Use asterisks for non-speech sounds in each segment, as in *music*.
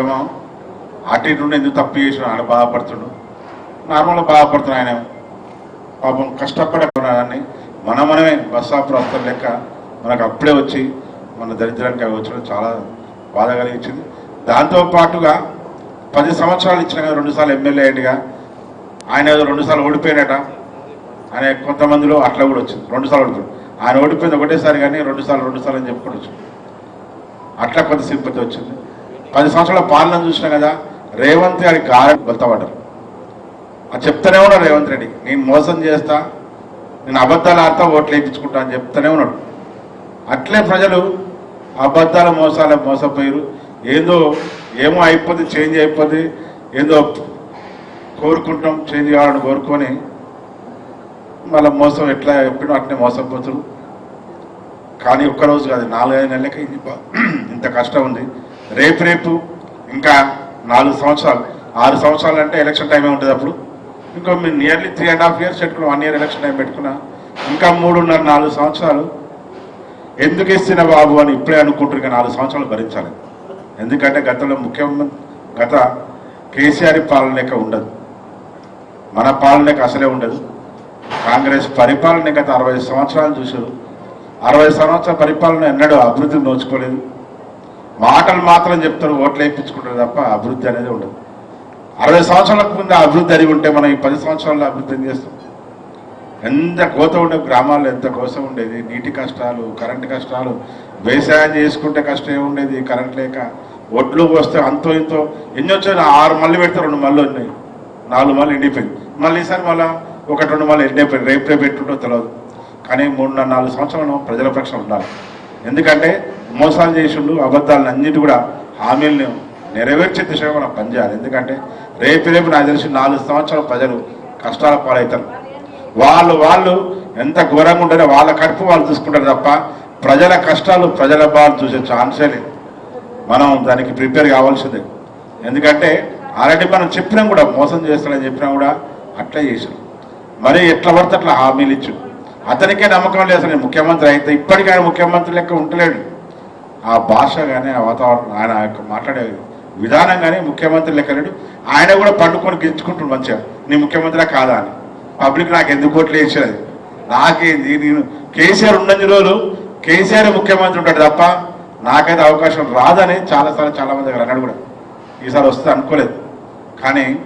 ఏమో అటు ఇటు ఎందుకు తప్పు చేసిన ఆయన బాధపడుతుండు. నార్మల్గా బాధపడుతున్నాడు ఆయన పాపం కష్టపడని మన మనమే బస్సాపు ఆఫ్ లెక్క మనకు అప్పుడే వచ్చి మన దరిద్రానికి అవి వచ్చడం చాలా బాధ కలిగించింది. దాంతో పాటుగా పది సంవత్సరాలు ఇచ్చిన కదా రెండుసార్లు ఎమ్మెల్యే అయ్యిందిగా ఆయన ఏదో రెండుసార్లు ఓడిపోయినట. ఆయన కొంతమందిలో అట్లా కూడా వచ్చింది. రెండుసార్లు ఓడిపోయింది. ఆయన ఓడిపోయింది ఒకటేసారి కానీ రెండుసార్లు రెండుసార్లు అని చెప్పుకోవచ్చు వచ్చింది. అట్లా కొంత సింపతి వచ్చింది. పది సంవత్సరాల పాలన చూసినా కదా రేవంత్ గారి గాలి వెళ్తావాడారు అది చెప్తానే ఉన్నాడు రేవంత్ రెడ్డి. నేను మోసం చేస్తా నేను అబద్ధాలు ఆడతా ఓట్లు వేయించుకుంటా అని చెప్తానే ఉన్నాడు. అట్లే ప్రజలు అబద్ధాల మోసాల మోసపోయారు ఏదో ఏమో అయిపోద్ది చేంజ్ అయిపోద్ది ఏదో కోరుకుంటాం చేంజ్ కావాలని కోరుకొని మళ్ళీ మోసం ఎట్లా చెప్పినో అట్లే మోసపోతారు కానీ ఒక్కరోజు కాదు నాలుగైదు నెలలకి *clears throat* ఇంత కష్టం ఉంది. రేపు రేపు ఇంకా నాలుగు సంవత్సరాలు ఆరు సంవత్సరాలు అంటే ఎలక్షన్ టైమే ఉంటుంది అప్పుడు. ఇంకో మీరు nearly three and half years పెట్టుకున్నాం వన్ ఇయర్ ఎలక్షన్ టైం పెట్టుకున్నా ఇంకా మూడున్నర నాలుగు సంవత్సరాలు ఎందుకు ఇస్తున్న బాబు అని ఇప్పుడే అనుకుంటున్నారు నాలుగు సంవత్సరాలు భరించాలి. ఎందుకంటే గతంలో ముఖ్యమంత్రి గత కేసీఆర్ పాలన లెక్క ఉండదు. మన పాలన అసలే ఉండదు. కాంగ్రెస్ పరిపాలన గత అరవై సంవత్సరాలు చూశారు. అరవై సంవత్సరాల పరిపాలన ఎన్నడూ అభివృద్ధి నోచుకోలేదు. మాటలు మాత్రం చెప్తారు ఓట్లు వేయించుకుంటారు తప్ప అభివృద్ధి అనేది ఉండదు. అరవై సంవత్సరాలకు ముందు అభివృద్ధి అడిగి ఉంటే మనం ఈ పది సంవత్సరాల్లో అభివృద్ధి చేస్తాం? ఎంత కోత ఉండే గ్రామాల్లో ఎంత కోసం ఉండేది? నీటి కష్టాలు కరెంటు కష్టాలు వ్యవసాయం చేసుకుంటే కష్టం ఏముండేది కరెంట్ లేక ఒడ్లు వస్తే అంతో ఇంతో ఎన్ని వచ్చాయి ఆరు మళ్ళీ పెడితే రెండు మళ్ళీ ఉన్నాయి. నాలుగు మళ్ళీ ఎండిపోయింది. మళ్ళీ ఈసారి మళ్ళీ ఒకటి రెండు మళ్ళీ ఎండిపోయింది. రేపు రేపు పెట్టుంటో తెలియదు కానీ మూడున్నర నాలుగు సంవత్సరాలు ప్రజల పక్షం ఉండాలి. ఎందుకంటే మోసాలు చేసిండు అబద్ధాలను అన్నిటి కూడా హామీలను నెరవేర్చే దిశగా మనం పనిచేయాలి. ఎందుకంటే రేపు రేపు నాకు తెలిసి నాలుగు సంవత్సరాలు ప్రజలు కష్టాల పాలవుతారు. వాళ్ళు వాళ్ళు ఎంత ఘోరంగా ఉంటారో వాళ్ళ కడుపు వాళ్ళు చూసుకుంటారు తప్ప ప్రజల కష్టాలు ప్రజల బాధ చూసే ఛాన్సే లేదు. మనం దానికి ప్రిపేర్ కావాల్సిందే. ఎందుకంటే ఆల్రెడీ మనం చెప్పినాం కూడా మోసం చేస్తాడని చెప్పినా కూడా అట్లే చేసాం మరి ఎట్లా పడితే అట్లా హామీలు ఇచ్చు అతనికే నమ్మకం లేదు అసలు. ముఖ్యమంత్రి అయితే ఇప్పటికీ ముఖ్యమంత్రి లెక్క ఉంటలేడు. ఆ భాష కానీ ఆ వాతావరణం ఆయన యొక్క మాట్లాడే విధానం కానీ ముఖ్యమంత్రి లెక్క లేడు ఆయన కూడా పండుకొని గెలుచుకుంటుంది మంచిగా. నీ ముఖ్యమంత్రి కాదా అని. పబ్లిక్ నాకు ఎందుకు ఓట్లు వేసేది నాకేంది? నేను కేసీఆర్ ఉన్నన్ని రోజులు కేసీఆర్ ముఖ్యమంత్రి ఉంటాడు తప్ప నాకైతే అవకాశం రాదని చాలాసార్లు చాలామంది దగ్గర అన్నాడు కూడా. ఈసారి వస్తే అనుకోలేదు. కానీ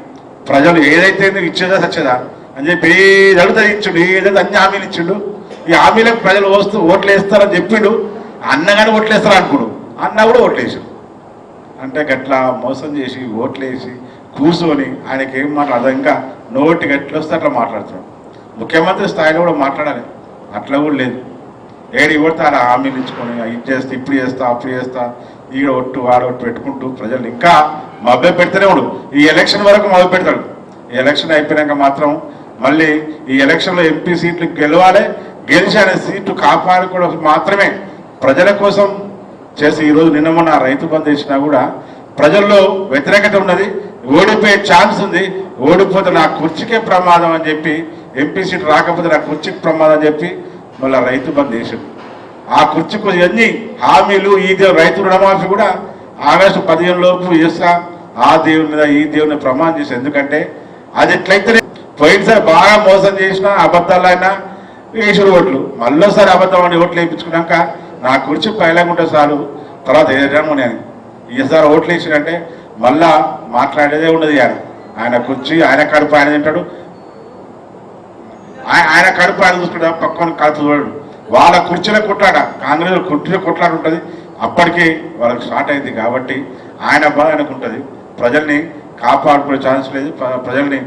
ప్రజలు ఏదైతే ఇచ్చేదా సచ్చేదా అని చెప్పి ఏది ఇచ్చిండు ఏదైతే అన్ని హామీలు ఇచ్చిండు ఈ హామీలకు ప్రజలు వస్తూ ఓట్లు వేస్తారని చెప్పిండు అన్న కానీ వేస్తారు అనుకుడు అన్న కూడా ఓట్లు అంటే గట్లా మోసం చేసి ఓట్లేసి వేసి కూర్చొని ఆయనకి ఏం మాట్లాడదు ఇంకా నోటి గట్లు వస్తే అట్లా మాట్లాడుతున్నాడు. ముఖ్యమంత్రి స్థాయిలో కూడా మాట్లాడాలి. అట్లా కూడా లేదు. ఏడు కొడితే అలా హామీలు ఇచ్చుకొని ఇది చేస్తా ఇప్పుడు చేస్తా అప్పుడు చేస్తా ఈడ ఒట్టు ఆడ ఒట్టు పెట్టుకుంటూ ప్రజలు ఇంకా మభ్య పెడితేనే ఉండు. ఈ ఎలక్షన్ వరకు మభ్య పెడతాడు. ఈ ఎలక్షన్ అయిపోయాక మాత్రం మళ్ళీ ఈ ఎలక్షన్లో ఎంపీ సీట్లు గెలవాలి గెలిచి అనే సీట్లు కాపాడుకోవడం మాత్రమే ప్రజల కోసం చేసి ఈరోజు నిన్న మొన్న రైతు బంద్ చేసినా కూడా ప్రజల్లో వ్యతిరేకత ఉన్నది ఓడిపోయే ఛాన్స్ ఉంది ఓడిపోతే నా కుర్చీకే ప్రమాదం అని చెప్పి ఎంపీ సీట్ రాకపోతే నా కుర్చీకి ప్రమాదం అని చెప్పి మళ్ళీ రైతు బంద్ చేసింది ఆ కుర్చీకు ఎన్ని హామీలు ఈ దేవుడు రైతు రుణమాఫీ కూడా ఆగస్టు పదిహేను లోపు చేస్తా ఆ దేవుని మీద ఈ దేవుని ప్రమాణం చేసి ఎందుకంటే అది ఎట్లయితే పోయినసారి బాగా మోసం చేసిన అబద్ధాలైనా వేసిన ఓట్లు. మళ్ళీసారి అబద్ధం అని ఓట్లు వేయించుకున్నాక నా కుర్చీ పైలాగుంటే చాలు. తర్వాత ఏదైనా నేను ఈసారి ఓట్లు వేసినంటే మళ్ళా మాట్లాడేదే ఉండదు ఆయన ఆయన కుర్చీ ఆయన కడుపు ఆయన తింటాడు. ఆయన కడుపు ఆయన చూసుకుంటా పక్కన కడుపు చూడడు వాళ్ళ కుర్చీలో కొట్లాడ. కాంగ్రెస్ కుర్చీలో కొట్లాడ ఉంటుంది. అప్పటికి వాళ్ళకి స్టార్ట్ అయింది కాబట్టి ఆయన బాధ ఆయనకు ఉంటుంది. ప్రజల్ని కాపాడుకునే ఛాన్స్ లేదు. ప్రజల్ని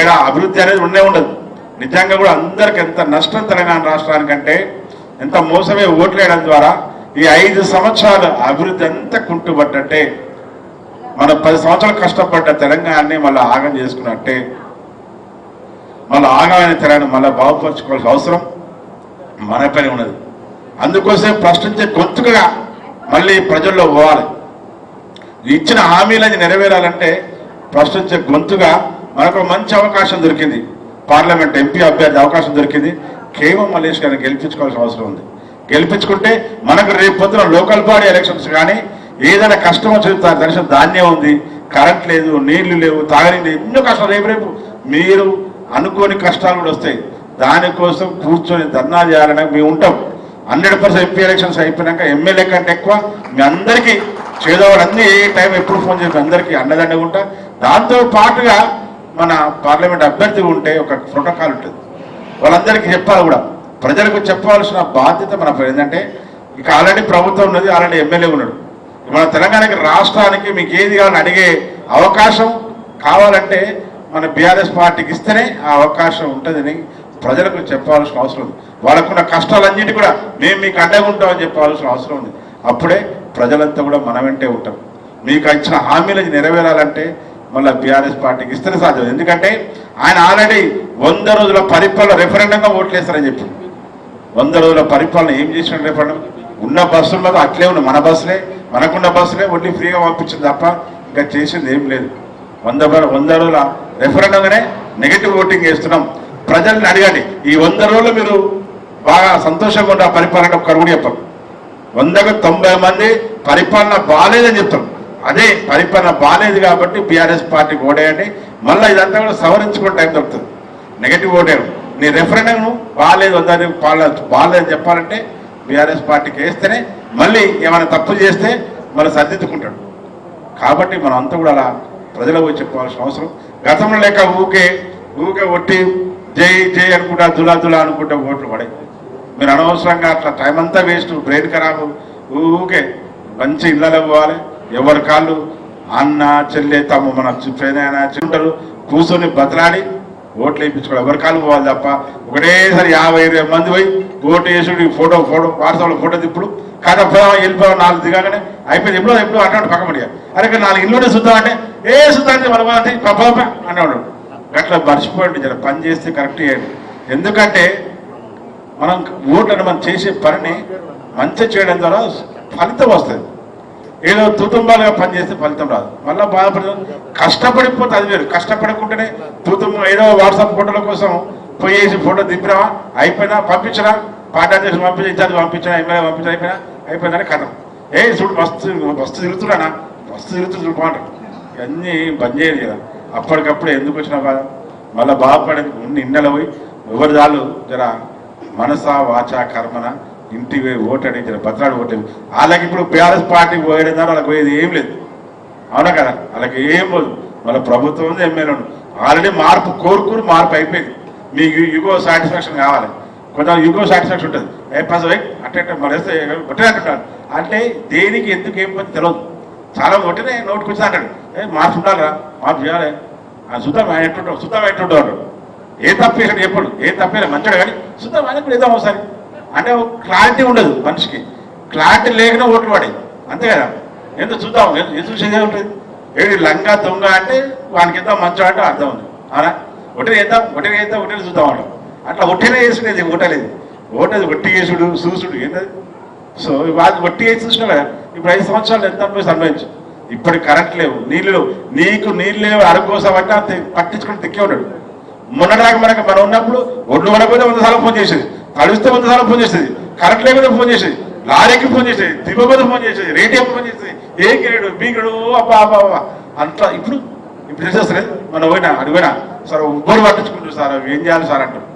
ఏడా అభివృద్ధి అనేది ఉండే ఉండదు. నిజంగా కూడా అందరికి ఎంత నష్టం తెలంగాణ రాష్ట్రానికంటే ఎంత మోసమే ఓట్లు వేయడం ద్వారా ఈ ఐదు సంవత్సరాలు అభివృద్ధి అంతా కుంటుపడ్డట్టే మనం పది సంవత్సరాలు కష్టపడ్డ తెలంగాణని మళ్ళీ ఆగం చేసుకున్నట్టే మళ్ళీ ఆగమైన తెలంగాణ మళ్ళీ బాగుపరచుకోవాల్సిన అవసరం మన పైన ఉన్నది. అందుకోసం ప్రశ్నించే గొంతుగా మళ్ళీ ప్రజల్లో పోవాలి. ఇచ్చిన హామీలని నెరవేరాలంటే ప్రశ్నించే గొంతుగా మనకు మంచి అవకాశం దొరికింది. పార్లమెంట్ ఎంపీ అభ్యర్థి అవకాశం దొరికింది. కేవలం మల్లేష్ గారిని గెలిపించుకోవాల్సిన అవసరం ఉంది. గెలిపించుకుంటే మనకు రేపు పొద్దున లోకల్ బాడీ ఎలక్షన్స్ కానీ ఏదైనా కష్టం వచ్చింది దర్శనం ధాన్యం ఉంది కరెంట్ లేదు నీళ్ళు లేవు తాగని ఎన్నో కష్టాలు రేపు రేపు మీరు అనుకోని కష్టాలు కూడా వస్తాయి. దానికోసం కూర్చొని ధర్నా చేయాలని మేము ఉంటాం. హండ్రెడ్ పర్సెంట్ ఎంపీ ఎలక్షన్స్ అయిపోయినాక ఎమ్మెల్యే కంటే ఎక్కువ మీ అందరికీ చేదోవారు ఏ టైం ఎప్పుడు ఫోన్ చేసి అందరికీ అండదండగా ఉంటా. దాంతో పాటుగా మన పార్లమెంట్ అభ్యర్థి ఉంటే ఒక ప్రోటోకాల్ ఉంటుంది. వాళ్ళందరికీ చెప్పాలి కూడా. ప్రజలకు చెప్పవలసిన బాధ్యత మన ఏంటంటే ఇక ఆల్రెడీ ప్రభుత్వం ఉన్నది ఆల్రెడీ ఎమ్మెల్యే ఉన్నాడు. మన తెలంగాణకి రాష్ట్రానికి మీకు ఏది కావాలని అడిగే అవకాశం కావాలంటే మన బీఆర్ఎస్ పార్టీకి ఇస్తేనే ఆ అవకాశం ఉంటుందని ప్రజలకు చెప్పాల్సిన అవసరం ఉంది. వాళ్ళకున్న కష్టాలన్నిటి కూడా మేము మీకు అండగా ఉంటామని చెప్పాల్సిన అవసరం ఉంది. అప్పుడే ప్రజలంతా కూడా మన వెంటే ఉంటాం. మీకు ఇచ్చిన హామీలు నెరవేరాలంటే మళ్ళీ బీఆర్ఎస్ పార్టీకి ఇస్తేనే సాధ్యం. ఎందుకంటే ఆయన ఆల్రెడీ వంద రోజుల పరిపాలన రెఫరెండంగా ఓట్లేస్తారని చెప్పి. వంద రోజుల పరిపాలన ఏం చేసిన రెఫరెండం ఉన్న బస్సుల్లో అట్లే ఉన్న మన బస్సులే మనకున్న బస్సులే ఓన్లీ ఫ్రీగా పంపించింది తప్ప ఇంకా చేసింది ఏం లేదు. వంద వంద రోజుల రెఫరెండంగానే నెగిటివ్ ఓటింగ్ చేస్తున్నాం. ప్రజల్ని అడగండి ఈ వంద రోజులు మీరు బాగా సంతోషంగా ఉన్న పరిపాలన ఒక్కరు కూడా చెప్పరు. వందకు తొంభై మంది పరిపాలన బాగాలేదని చెప్తాం అదే పరిపాలన బాగాలేదు కాబట్టి బీఆర్ఎస్ పార్టీకి ఓడేయండి మళ్ళీ ఇదంతా కూడా సవరించుకునే టైం దొరుకుతుంది. నెగటివ్ ఓటేయడం. నీ రెఫరెండం బాగాలేదు వద్దని పాల బాగాలేదని చెప్పాలంటే బీఆర్ఎస్ పార్టీకి వేస్తేనే మళ్ళీ ఏమైనా తప్పు చేస్తే మళ్ళీ సర్దిద్దుకుంటాడు. కాబట్టి మనం అంతా కూడా అలా ప్రజలకు చెప్పవలసిన చెప్పాల్సిన అవసరం. గతంలో లేక ఊకే ఊకే ఒట్టి జై జై అనుకుంటా దులా దులా అనుకుంటా ఓట్లు పడే. మీరు అనవసరంగా అట్లా టైం అంతా వేస్ట్ బ్రెయిన్ ఖరాబు ఊకే మంచి ఇళ్ళలో పోవాలి. ఎవరి కాళ్ళు? అన్న చెల్లె తమ్ము మన పెదైనా చెంటారు కూర్చొని బతలాడి ఓట్లు వేయించుకోవాలి. ఎవరి కాళ్ళు పోవాలి తప్ప? ఒకటేసారి యాభై ఇరవై మంది పోయి ఓటు వేసుడు ఫోటో ఫోటో వాట్సాప్లో ఫోటో తిప్పుడు. కానీ పోదామా వెళ్ళిపోదాం నాలుగు దిగానే అయిపోయింది. ఎప్పుడో ఎప్పుడో అంటాడు పక్కపడి అరే ఇక్కడ నాలుగు ఇల్లు చూద్దాం అంటే ఏ చూద్దాం మనం మన అంటే పప్ప అన్నాడు. అట్లా మర్చిపోండి జర. పని చేస్తే కరెక్ట్ చేయండి. ఎందుకంటే మనం ఓట్లను మనం చేసే పనిని మంచి చేయడం ద్వారా ఫలితం వస్తుంది. ఏదో తుతుంబాలుగా పనిచేస్తే ఫలితం రాదు. మళ్ళీ బాధపడదు కష్టపడిపోతే అది వేరు. కష్టపడకుండానే తుతుంబం ఏదో వాట్సాప్ ఫోటోల కోసం పోయేసి ఫోటో దింపినావా? అయిపోయినా పంపించరా? పాఠా చేసి పంపించి ఇచ్చారు పంపించినా ఎమ్మెల్యే పంపించిన అయిపోయినా? అయిపోయిందని కథం ఏ చూడు మస్తు మస్తు తిరుగుతున్నానా? మస్తు తిరుగుతుంది చూడు బాగుంటారు ఇవన్నీ బంద్ చేయదు కదా. అప్పటికప్పుడు ఎందుకు వచ్చినా బాధ? మళ్ళీ బాధపడేది ఉన్న పోయి ఎవరి దాళ్ళు? జర మనసా వాచ కర్మన? ఇంటికి పోయి ఓటడి పత్రాలు భద్రాడు వాళ్ళకి ఇప్పుడు బీఆర్ఎస్ పార్టీ పోయడం దాని వాళ్ళకి పోయేది ఏం లేదు. అవునా కదా? వాళ్ళకి ఏం పోదు. వాళ్ళ ప్రభుత్వం ఉంది ఎమ్మెల్యే ఆల్రెడీ మార్పు కోరుకుని మార్పు అయిపోయింది. మీకు యుగో సాటిస్ఫాక్షన్ కావాలి. కొంచెం యుగో సాటిస్ఫాక్షన్ ఉంటుంది. ఏ అట్టే మరేస్తే వేస్తే ఒకటే అంటున్నారు. అంటే దేనికి ఎందుకు ఏం పని తెలియదు చాలా ఒకటినే నోటికి వచ్చి అంటాడు. ఏ మార్పు ఉండాలిరా? మార్పు చేయాలి. ఆ ఆయన ఎట్టుంటాడు చూద్దాం ఎట్టుంటాడు ఏ తప్పేసాడు ఎప్పుడు ఏ తప్పేలా మంచిగా కానీ చూద్దాం ఆయన కూడా ఏదో ఒకసారి. అంటే క్లారిటీ ఉండదు మనిషికి. క్లారిటీ లేకనే ఓట్లు పడేది అంతే కదా? ఎందుకు చూద్దాం? ఎందుకు? చూసేదే ఉంటుంది? ఏది లంగా దొంగ అంటే వానికి ఎంత మంచిగా అంటే అర్థం ఉంది. అవునా? ఒకటి వేద్దాం ఒకటి వేద్దాం ఒకటి చూద్దాం అంటాం. అట్లా ఒట్టినే వేసుకునేది ఓటలేదు ఓటది ఒట్టి వేసుడు చూసుడు ఏంటది? సో వాళ్ళు వట్టి వేసి చూసినా కదా ఇప్పుడు ఐదు సంవత్సరాలు ఎంత అనుభవించి అనుభవించు ఇప్పటి కరెంట్ లేవు నీళ్ళు లేవు. నీకు నీళ్ళు లేవు అడుగు కోసం అంటే పట్టించుకుని తిక్కే ఉన్నాడు. మొన్నటిదాకా మనకు మనం ఉన్నప్పుడు ఒడ్లు పడకపోతే వంద సార్లు ఫోన్ చేసేది. తడిస్తే వంద సార్లు ఫోన్ చేసేది. కరెంట్ లేకపోతే ఫోన్ చేసేది. లారీకి ఫోన్ చేసేది. దిగకపోతే ఫోన్ చేసేది. రేడియో ఫోన్ చేసేది. ఏ కిరాడు బీగడు అబ్బా అబ్బా అబ్బా. అంతా ఇప్పుడు ఇప్పుడు తెలిసేస్తలేదు మనం పోయినా అడిగినా సార్ ఉబ్బరు పట్టించుకుంటారు సార్. ఏం చేయాలి సార్ అంటారు.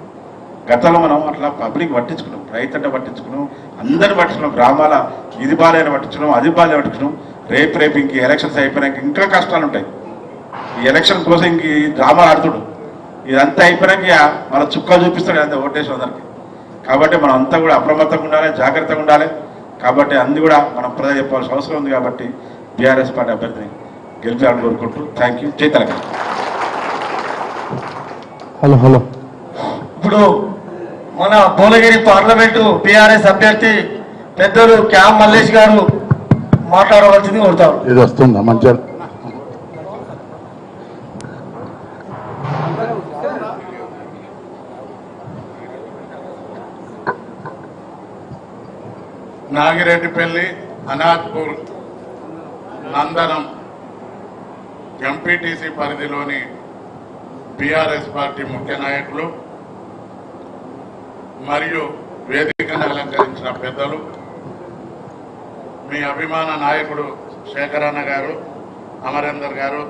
గతంలో మనం అట్లా పబ్లిక్ పట్టించుకున్నాం. రైతు పట్టించుకున్నాం. అందరిని పట్టించుకున్నాం. గ్రామాల ఇది బాగాలని పట్టించుకున్నాం. అది బాలే పట్టించుకున్నాం. రేపు రేపు ఇంక ఎలక్షన్స్ అయిపోయినాక ఇంకా కష్టాలు ఉంటాయి. ఈ ఎలక్షన్ కోసం ఇంక ఈ డ్రామాలు ఆడుతుడు. ఇదంతా అయిపోయినాక ఇక మన చుక్క చూపిస్తాడు అంత ఓటేసి అందరికి కాబట్టి మనం అంతా కూడా అప్రమత్తంగా ఉండాలి జాగ్రత్తగా ఉండాలి. కాబట్టి అన్ని కూడా మనం ప్రజలు చెప్పాల్సిన అవసరం ఉంది కాబట్టి బీఆర్ఎస్ పార్టీ అభ్యర్థిని గెలిపాలని కోరుకుంటూ thank you Telangana. Hello hello. ఇప్పుడు మన భువనగిరి పార్లమెంటు బీఆర్ఎస్ అభ్యర్థి పెద్దలు క్యామ్ మల్లేష్ గారు మాట్లాడవలసింది కోరుతారు. ఇది వస్తుందా మంచిగా నాగిరెడ్డిపల్లి అనాథ్పూర్ నందనం ఎంపీటీసీ పరిధిలోని బీఆర్ఎస్ పార్టీ ముఖ్య నాయకులు మరియు వేదికను అలంకరించిన పెద్దలు మీ అభిమాన నాయకుడు శేఖరన్న గారు అమరేందర్ గారు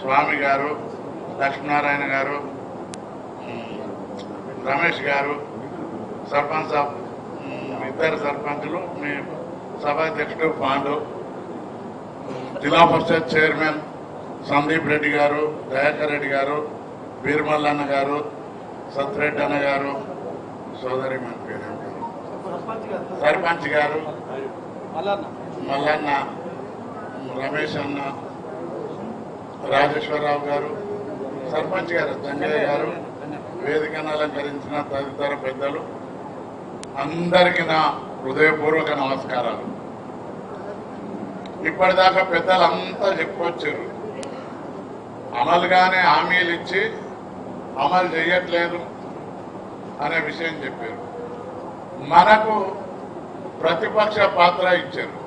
స్వామి గారు లక్ష్మీనారాయణ గారు రమేష్ గారు సర్పంచ్ ఆఫ్ ఇద్దరు సర్పంచులు మీ సభాధ్యక్షుడు పాండు జిల్లా పరిషత్ చైర్మన్ సందీప్ రెడ్డి గారు దయాకర్ రెడ్డి గారు బీర్మల్లన్న గారు సత్రెడ్డి అన్న గారు సోదరి మన పేరు సర్పంచ్ గారు మల్లన్న రమేష్ అన్న రాజేశ్వరరావు గారు సర్పంచ్ గారు సంజయ్ గారు వేదికను అలంకరించిన తదితర పెద్దలు అందరికీ నా హృదయపూర్వక నమస్కారాలు. ఇప్పటిదాకా పెద్దలు అంతా చెప్పుకొచ్చారు. అమలుగానే హామీలు ఇచ్చి అమలు చేయట్లేదు అనే విషయం చెప్పారు. మనకు ప్రతిపక్ష పాత్ర ఇచ్చారు.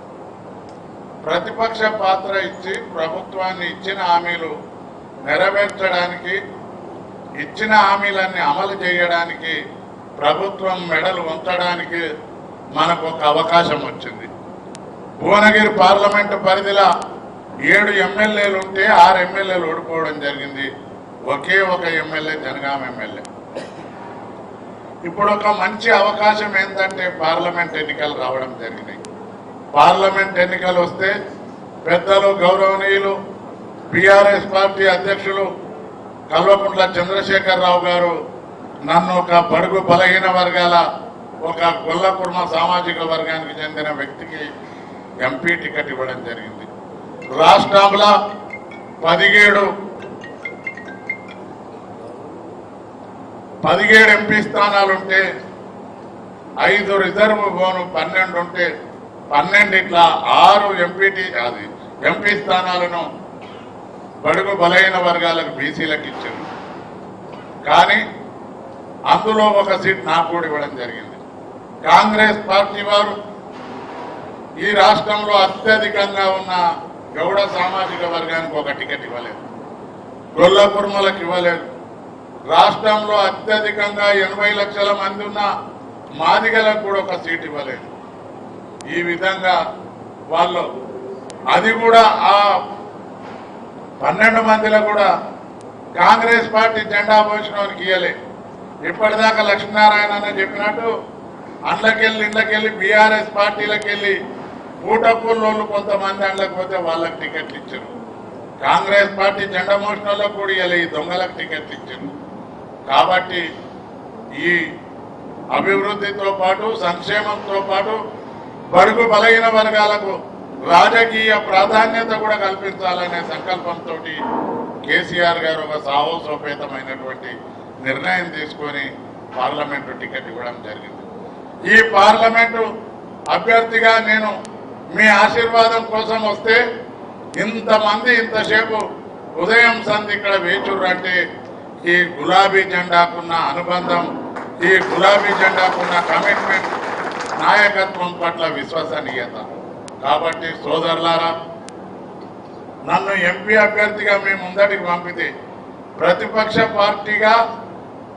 ప్రతిపక్ష పాత్ర ఇచ్చి ప్రభుత్వాన్ని ఇచ్చిన హామీలు నెరవేర్చడానికి ఇచ్చిన హామీలన్నీ అమలు చేయడానికి ప్రభుత్వం మెడలు ఉంచడానికి మనకు ఒక అవకాశం వచ్చింది. భువనగిరి పార్లమెంటు పరిధిలో ఏడు ఎమ్మెల్యేలు ఉంటే ఆరు ఎమ్మెల్యేలు ఓడిపోవడం జరిగింది. ఒకే ఒక ఎమ్మెల్యే జనగాం ఎమ్మెల్యే. ఇప్పుడు ఒక మంచి అవకాశం ఏంటంటే పార్లమెంట్ ఎన్నికలు రావడం జరిగినాయి. పార్లమెంట్ ఎన్నికలు వస్తే పెద్దలు గౌరవనీయులు బీఆర్ఎస్ పార్టీ అధ్యక్షులు కల్వకుంట్ల చంద్రశేఖరరావు గారు నన్ను ఒక బడుగు బలహీన వర్గాల ఒక గొల్ల కుర్మ సామాజిక వర్గానికి చెందిన వ్యక్తికి ఎంపీ టికెట్ ఇవ్వడం జరిగింది. రాష్ట్రంలో పదిహేడు పదిహేడు ఎంపీ స్థానాలుంటే ఐదు రిజర్వ్ బోను పన్నెండు ఉంటే పన్నెండు ఇట్లా ఆరు ఎంపీటీ అది ఎంపీ స్థానాలను బడుగు బలైన వర్గాలకు బీసీలకు ఇచ్చారు. కానీ అందులో ఒక సీట్ నాకు కూడా ఇవ్వడం జరిగింది. కాంగ్రెస్ పార్టీ వారు ఈ రాష్ట్రంలో అత్యధికంగా ఉన్న గౌడ సామాజిక వర్గానికి ఒక టికెట్ ఇవ్వలేదు. గొల్లకుర్మలకు ఇవ్వలేదు. రాష్ట్రంలో అత్యధికంగా ఎనభై లక్షల మంది ఉన్న మాదిగలకు కూడా ఒక సీట్ ఇవ్వలేదు. ఈ విధంగా వాళ్ళు అది కూడా ఆ పన్నెండు మందిలో కూడా కాంగ్రెస్ పార్టీ జెండా పోషణకి ఇవ్వలేదు ఇప్పటిదాకా లక్ష్మీనారాయణ అని చెప్పినట్టు అండ్లకెళ్ళి ఇళ్ళకెళ్ళి బీఆర్ఎస్ పార్టీలకు వెళ్ళి ఊటకూళ్ళు కొంతమంది అండ్లకు పోతే వాళ్ళకి టికెట్లు ఇచ్చారు. కాంగ్రెస్ పార్టీ జెండా మోషణలో కూడా ఇలా ఈ దొంగలకు టికెట్లు ఇచ్చారు. కాబట్టి ఈ అభివృద్ధితో పాటు సంక్షేమంతో పాటు బడుగు బలహీన వర్గాలకు రాజకీయ ప్రాధాన్యత కూడా కల్పించాలనే సంకల్పంతో కేసీఆర్ గారు ఒక సాహసోపేతమైనటువంటి నిర్ణయం తీసుకొని పార్లమెంటు టికెట్ ఇవ్వడం జరిగింది. ఈ పార్లమెంటు అభ్యర్థిగా నేను మీ ఆశీర్వాదం కోసం వస్తే ఇంతమంది ఇంతసేపు ఉదయం సంధి ఇక్కడ వేచుర్రు అంటే ఈ గులాబీ జెండాకున్న అనుబంధం ఈ గులాబీ జెండాకున్న కమిట్మెంట్ నాయకత్వం పట్ల విశ్వసనీయత. కాబట్టి సోదరులారా నన్ను ఎంపీ అభ్యర్థిగా మీ ముందటికి పంపితే ప్రతిపక్ష పార్టీగా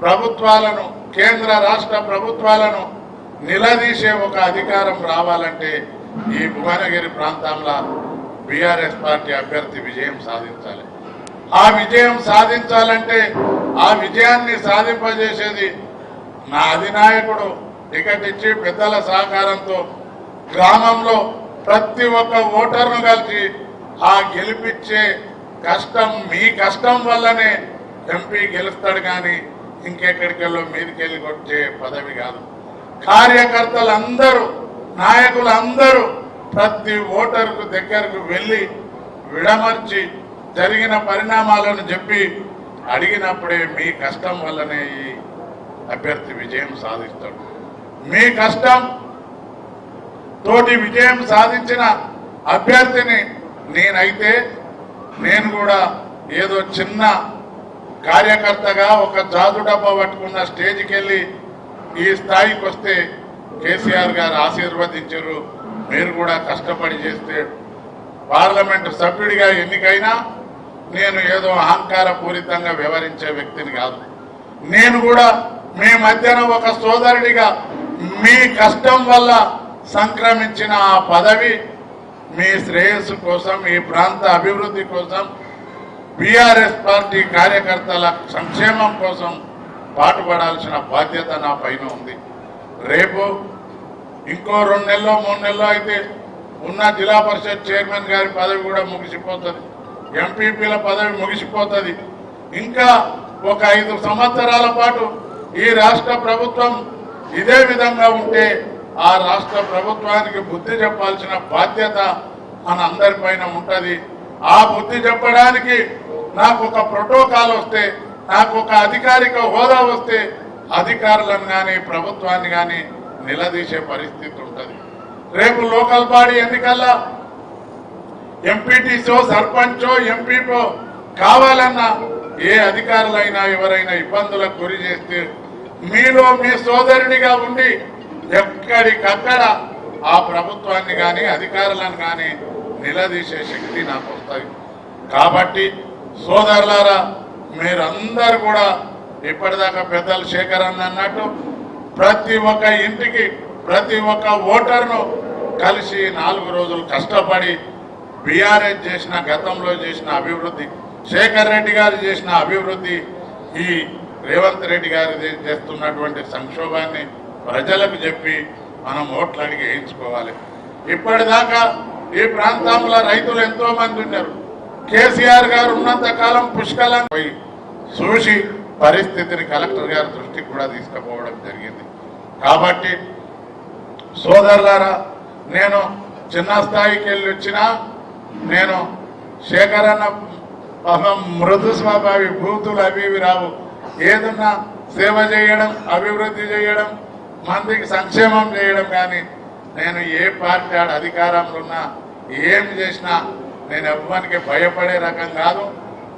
ప్రభుత్వాలను కేంద్ర రాష్ట్ర ప్రభుత్వాలను నిలదీసే ఒక అధికారం రావాలంటే ఈ భువనగిరి ప్రాంతంలో బీఆర్ఎస్ పార్టీ అభ్యర్థి విజయం సాధించాలి. ఆ విజయం సాధించాలంటే ఆ విజయాన్ని సాధింపజేసేది నా అధినాయకుడు టికెట్ ఇచ్చి పెద్దల సహకారంతో గ్రామంలో ప్రతి ఒక్క ఓటర్ను కలిసి ఆ గెలిపించే కష్టం మీ కష్టం వల్లనే ఎంపీ గెలుస్తాడు కానీ ఇంకెక్కడికెళ్ళో మీదికెళ్ళి కొట్టే పదవి కాదు. కార్యకర్తలందరూ నాయకులందరూ ప్రతి ఓటర్కు దగ్గరకు వెళ్ళి విడమర్చి జరిగిన పరిణామాలను చెప్పి అడిగినప్పుడే మీ కష్టం వల్లనే ఈ అభ్యర్థి విజయం సాధిస్తాడు. మీ కష్టం తోటి విజయం సాధించిన అభ్యర్థిని నేనైతే నేను కూడా ఏదో చిన్న కార్యకర్తగా ఒక జాదు డబ్బా పట్టుకున్న స్టేజ్కి వెళ్ళి ఈ స్థాయికి వస్తే కేసీఆర్ గారు ఆశీర్వదించారు. మీరు కూడా కష్టపడి చేస్తే పార్లమెంటు సభ్యుడిగా ఎన్నికైనా నేను ఏదో అహంకార పూరితంగా వ్యవహరించే వ్యక్తిని కాదు. నేను కూడా మీ మధ్యన ఒక సోదరుడిగా మీ కష్టం వల్ల సంక్రమించిన ఆ పదవి మీ శ్రేయస్సు కోసం ఈ ప్రాంత అభివృద్ధి కోసం బీఆర్ఎస్ పార్టీ కార్యకర్తల సంక్షేమం కోసం పాటుపడాల్సిన బాధ్యత నా పైన ఉంది. రేపు ఇంకో రెండు నెలలో మూడు నెలలో అయితే ఉన్న జిల్లా పరిషత్ చైర్మన్ గారి పదవి కూడా ముగిసిపోతుంది. ఎంపీపీల పదవి ముగిసిపోతుంది. ఇంకా ఒక ఐదు సంవత్సరాల పాటు ఈ రాష్ట్ర ప్రభుత్వం ఇదే విధంగా ఉంటే ఆ రాష్ట్ర ప్రభుత్వానికి బుద్ధి చెప్పాల్సిన బాధ్యత మన అందరిపైన ఉంటుంది. ఆ బుద్ధి చెప్పడానికి నాకు ఒక ప్రోటోకాల్ వస్తే నాకు ఒక అధికారిక హోదా వస్తే అధికారులను కానీ ప్రభుత్వాన్ని కానీ నిలదీసే పరిస్థితి ఉంటుంది. రేపు లోకల్ బాడీ ఎన్నికల్లో ఎంపీటీసో సర్పంచో ఎంపీపో కావాలన్నా ఏ అధికారులైనా ఎవరైనా ఇబ్బందులకు గురి చేస్తే మీలో మీ సోదరుడిగా ఉండి ఎక్కడికక్కడ ఆ ప్రభుత్వాన్ని కానీ అధికారులను కానీ నిలదీసే శక్తి నాకు వస్తుంది కాబట్టి సోదరులారా మీరందరూ కూడా ఇప్పటిదాకా పెద్దలు శేఖర్ అన్న అన్నట్టు ప్రతి ఒక్క ఇంటికి ప్రతి ఒక్క ఓటర్ను కలిసి నాలుగు రోజులు కష్టపడి బీఆర్ఎస్ చేసిన గతంలో చేసిన అభివృద్ధి శేఖర్ రెడ్డి గారు చేసిన అభివృద్ధి ఈ రేవంత్ రెడ్డి గారు చేస్తున్నటువంటి సంక్షోభాన్ని ప్రజలకు చెప్పి మనం ఓట్లు అడిగి వేయించుకోవాలి. ఇప్పటిదాకా ఈ ప్రాంతంలో రైతులు ఎంతోమంది ఉన్నారు. కేసీఆర్ గారు ఉన్నంత కాలం పుష్కలంగా పోయి చూసి పరిస్థితిని కలెక్టర్ గారి దృష్టికి కూడా తీసుకుపోవడం జరిగింది. కాబట్టి సోదరులారా నేను చిన్న స్థాయికి వెళ్ళి వచ్చినా నేను శేఖరన్న పాపం మృదు స్వభావి భూతులు అవి ఇవి రావు. ఏదన్నా సేవ చేయడం అభివృద్ధి చేయడం మందికి సంక్షేమం చేయడం కానీ నేను ఏ పార్టీ అధికారంలో ఉన్నా ఏం చేసినా నేను ఎవ్వరికి భయపడే రకం కాదు.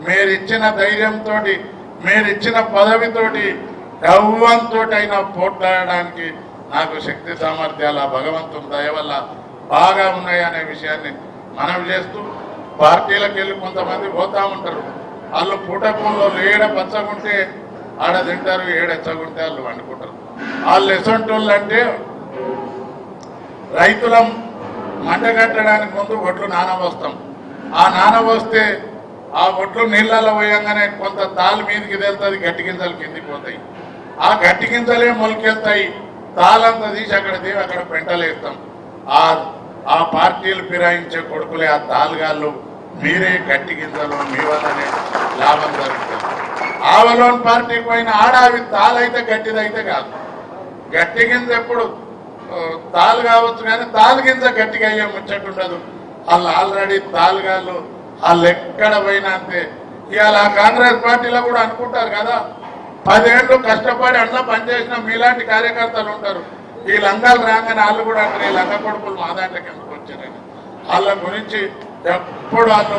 మీరు ఇచ్చిన ధైర్యంతో మీరు ఇచ్చిన పదవితోటి ఎవ్వంతో అయినా పోట్లాడడానికి నాకు శక్తి సామర్థ్యాలు ఆ భగవంతుని దయ వల్ల బాగా ఉన్నాయనే విషయాన్ని మనవి చేస్తూ పార్టీలకు వెళ్ళి కొంతమంది పోతా ఉంటారు. వాళ్ళు పూటపూల్లో ఏడ పచ్చగుంటే ఆడ తింటారు ఏడెచ్చగుంటే వాళ్ళు వండుకుంటారు. వాళ్ళు ఎసంటోళ్ళు అంటే రైతులం మంట కట్టడానికి ముందు ఒడ్లు నానబోస్తాం. ఆ నాన వస్తే ఆ ఒట్లు నీళ్ళలో పోయంగానే కొంత తాళ్ళ మీదకి వెళ్తుంది గట్టి గింజలు కిందికి పోతాయి. ఆ గట్టి గింజలే మొలకెళ్తాయి. తాళంతా తీసి అక్కడ దేవి అక్కడ పెంటలేస్తాం. ఆ ఆ పార్టీలు ఫిరాయించే కొడుకులే ఆ తాలుగాళ్ళు మీరే గట్టి గింజలు మీ వల్లనే లాభం జరుగుతుంది. ఆవలోన్ పార్టీకి పోయిన ఆడ అవి గట్టిదైతే కాదు. గట్టి గింజ ఎప్పుడు ఆ, తాలు కావచ్చు కానీ తాలు గింజ గట్టిగా అయ్యే ముచ్చట్టుండదు వాళ్ళు ఆల్రెడీ తాలుగాళ్ళు వాళ్ళు ఎక్కడ పోయినా అంతే. ఇవాళ కాంగ్రెస్ పార్టీలో కూడా అనుకుంటారు కదా పదేళ్ళు కష్టపడి అన్న పనిచేసిన మీలాంటి కార్యకర్తలు ఉంటారు. ఈ లంగాలు రాగానే వాళ్ళు కూడా అంటారు ఈ లంగ కొడుకులు మా దాంట్లోకి ఎందుకు వచ్చారని. వాళ్ళ గురించి ఎప్పుడు వాళ్ళు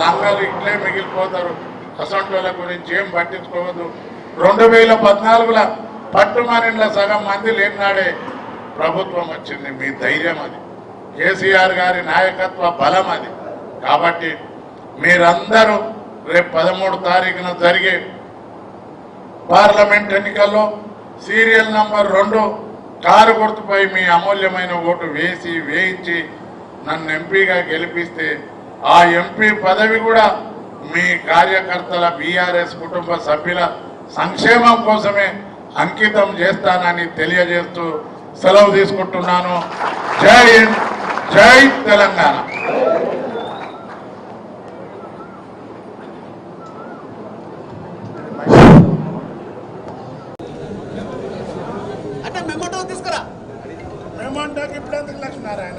లంగాలు ఇట్లే మిగిలిపోతారు. అసంటోళ్ళ గురించి ఏం పట్టించుకోవద్దు. రెండు వేల పద్నాలుగులో పట్టుమనిలో సగం మంది లేనాడే ప్రభుత్వం వచ్చింది మీ ధైర్యం అది. కేసీఆర్ గారి నాయకత్వ బలం అది. కాబట్టి మీరందరూ రేపు పదమూడు తారీఖున జరిగే పార్లమెంట్ ఎన్నికల్లో సీరియల్ నంబర్ రెండు కారు గుర్తుపై మీ అమూల్యమైన ఓటు వేసి వేయించి నన్ను ఎంపీగా గెలిపిస్తే ఆ ఎంపీ పదవి కూడా మీ కార్యకర్తల బీఆర్ఎస్ కుటుంబ సభ్యుల సంక్షేమం కోసమే అంకితం చేస్తానని తెలియజేస్తూ సెలవు తీసుకుంటున్నాను. జై హింద్. జై తెలంగాణ. అంటే మెమోటో తీసుకురా. మేమంటాకి ఇప్పుడు ఎందుకు లక్ష్మీనారాయణ?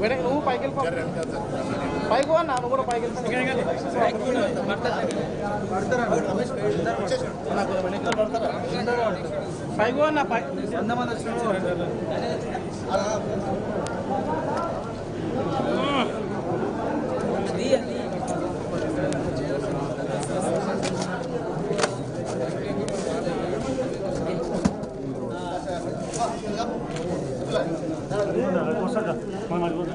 వెనక నువ్వు పైకి వెళ్ళిపో. పైకి అన్న కూడా పైకి పైకి అన్న పైకి One more.